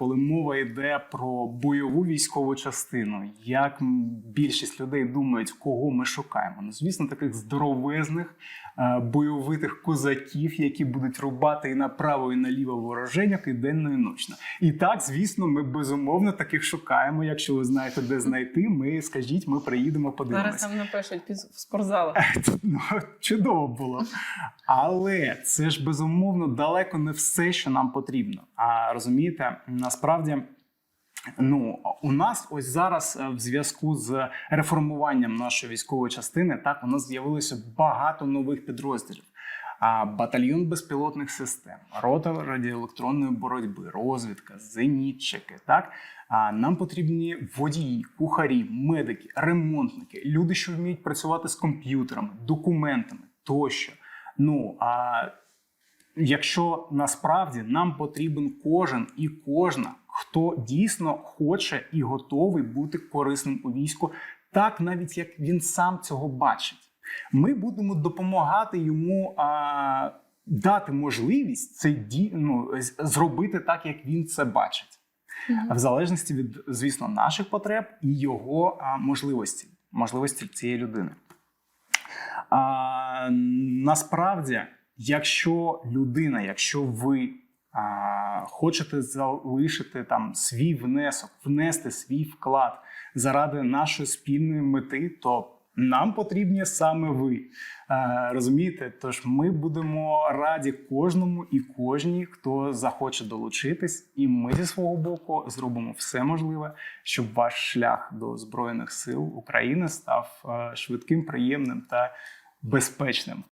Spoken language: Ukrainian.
коли мова йде про бойову військову частину, як більшість людей думають, кого ми шукаємо? Ну, звісно, таких здоровезних е, бойовитих козаків, які будуть рубати і направо, і наліво вороженьок, і денно, і ночно. І так, звісно, ми безумовно таких шукаємо. Якщо ви знаєте, де знайти, ми скажіть, ми приїдемо, Зараз нам напишуть під в спортзалах. Ну, чудово було. Але це ж безумовно далеко не все, що нам потрібно. А розумієте, насправді. Ну, у нас ось зараз е, в зв'язку з реформуванням нашої військової частини, так у нас з'явилося багато нових підрозділів. А батальйон безпілотних систем, рота радіоелектронної боротьби, розвідка, зенітчики. Так а нам потрібні водії, кухарі, медики, ремонтники, люди, що вміють працювати з комп'ютерами, документами тощо. Ну а якщо насправді нам потрібен кожен і кожна, хто дійсно хоче і готовий бути корисним у війську, так навіть як він сам цього бачить, ми будемо допомагати йому а, дати можливість це ді, ну, зробити так, як він це бачить. В залежності від, звісно, наших потреб і його а, можливості, можливості цієї людини. А, насправді, якщо людина, якщо ви а, хочете залишити там свій внесок, внести свій вклад заради нашої спільної мети, то нам потрібні саме ви. Е, розумієте? Тож ми будемо раді кожному і кожній, хто захоче долучитись, і ми зі свого боку зробимо все можливе, щоб ваш шлях до збройних сил України став швидким, приємним та безпечним.